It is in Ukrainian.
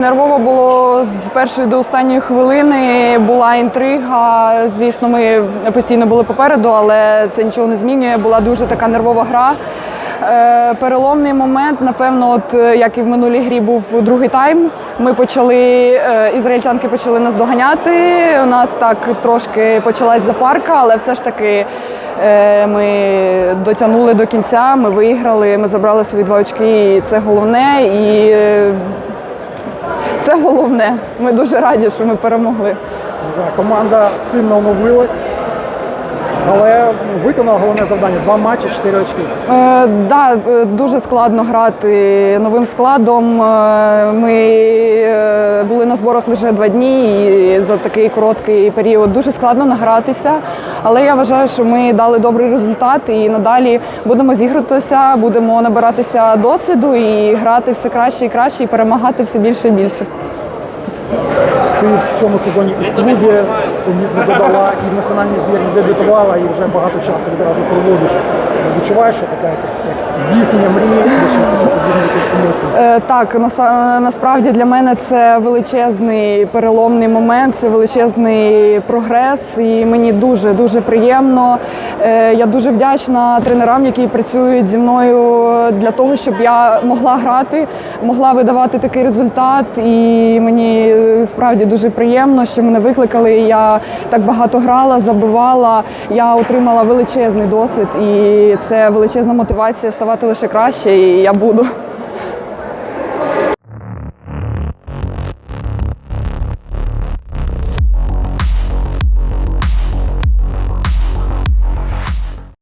Нервово було з першої до останньої хвилини. Була інтрига. Звісно, ми постійно були попереду, але це нічого не змінює. Була дуже така нервова гра. Е, Переломний момент, напевно, от е, як і в минулій грі був другий тайм. Ми почали, е, ізраїльтянки почали нас доганяти. У нас так трошки почалась запарка, але все ж таки ми дотягнули до кінця, ми виграли, ми забрали свої два очки, і це головне. І це головне. Ми дуже раді, що ми перемогли. Команда сильно оновилась, але виконала головне завдання. Два матчі, чотири очки. Е, да, е, дуже складно грати новим складом. Е, Ми е, були на зборах лише два дні, і за такий короткий період дуже складно награтися. Але я вважаю, що ми дали добрий результат і надалі будемо зігратися, будемо набиратися досвіду і грати все краще і краще, і перемагати все більше і більше. Ти в цьому сезоні в клубі помітно додала, і в національній збірні дебютувала, і вже багато часу відразу проводиш. Відчуваєш, що таке якась здійснення мрії, емоції? Е, Так, насправді для мене це величезний переломний момент, це величезний прогрес, і мені дуже дуже приємно. Е, Я дуже вдячна тренерам, які працюють зі мною для того, щоб я могла грати, могла видавати такий результат. І мені е, справді дуже приємно, що мене викликали. Я так багато грала, забивала. Я отримала величезний досвід, і це величезна мотивація ставати лише краще. І я буду.